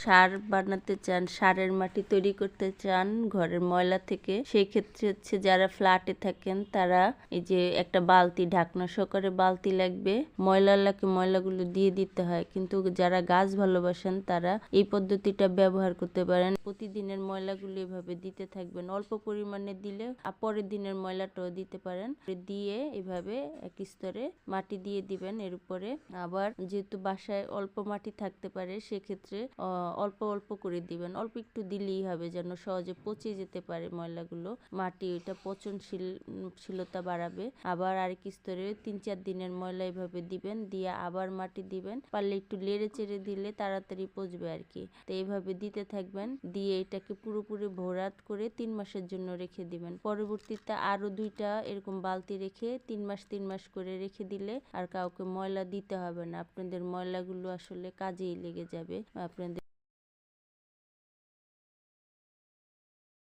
সার বানাতে চান, সারের মাটি তৈরি করতে চান ঘরের ময়লা থেকে সেই ক্ষেত্রে হচ্ছে যারা ফ্ল্যাটে থাকেন তারা এই যে একটা বালতি, ঢাকনা সহকারে বালতি লাগবে, ময়লা লাগলে ময়লাগুলো দিয়ে দিতে হয়। কিন্তু যারা গাছ ভালোবাসেন তারা এই পদ্ধতিটা ব্যবহার করতে পারেন। প্রতিদিনের ময়লাগুলো এভাবে দিতে থাকবেন। অল্প পরিমাণে দিলে পরের দিনের ময়লাটাও দিতে পারেন। দিয়ে এভাবে এক স্তরে মাটি দিয়ে দিবেন। এর উপরে আবার যেহেতু বাসায় অল্প মাটি থাকতে পারে, সেক্ষেত্রে অল্প অল্প করে দিবেন। অল্প একটু দিলেই হবে যেন সহজে পচে যেতে পারে ময়লাগুলো। মাটি ওইটা পচনশীল শীলতা বাড়াবে। আবার আরেক স্তরে তিন চার দিনের ময়লা এভাবে দিবেন, দিয়ে আবার মাটি দিবেন। পারলে একটু লেড়ে চেড়ে দিলে তাড়াতাড়ি পচবে আর কি তো এইভাবে দিতে থাকবেন, দিয়ে এটাকে পুরোপুরি ভরাট করে তিন মাসের জন্য রেখে দিবেন। পরবর্তীতে আরও দুইটা এরকম বালতি রেখে তিন মাস তিন মাস করে রেখে দিলে আর কাউকে ময়লা দিতে হবে না। আপনাদের ময়লাগুলো আসলে কাজেই লেগে যাবে। আপনাদের